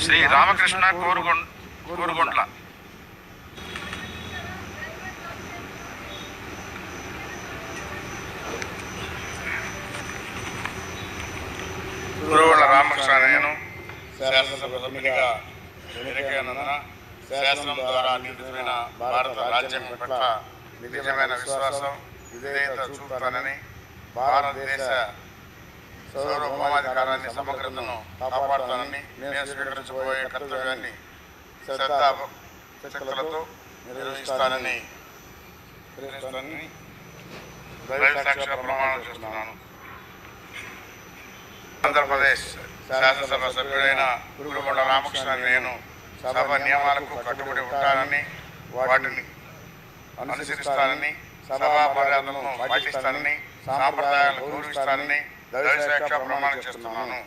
శ్రీ రామకృష్ణ కోరుగొండ కోరుగొంట్ల. గురువుల రామకృష్ణ నేను శాసనసభ సభ్యునిగా ఎన్నికైనందున శాసనం ద్వారా నిర్మితమైన భారత రాజ్యాంగం పట్ల నిజమైన విశ్వాసం విధేయత చూపుతానని భారతదేశ సార్వభౌమాధికారాన్ని సమగ్రతను కాపాడుతానని నేను స్వీకరించబోయే కర్తవ్యాన్ని శ్రద్ధాశక్తులతో నిర్వహిస్తానని ప్రమాణం చేస్తున్నాను. ఆంధ్రప్రదేశ్ శాసనసభ సభ్యుడైన గురుగొండ రామకృష్ణ నేను సభ నియమాలకు కట్టుబడి ఉంటానని వాటిని అనుసరిస్తానని సభా మర్యాదలను పాటిస్తానని సాంప్రదాయాలను గౌరవిస్తానని దైవసాక్ష ప్రమాణం చేస్తున్నాను.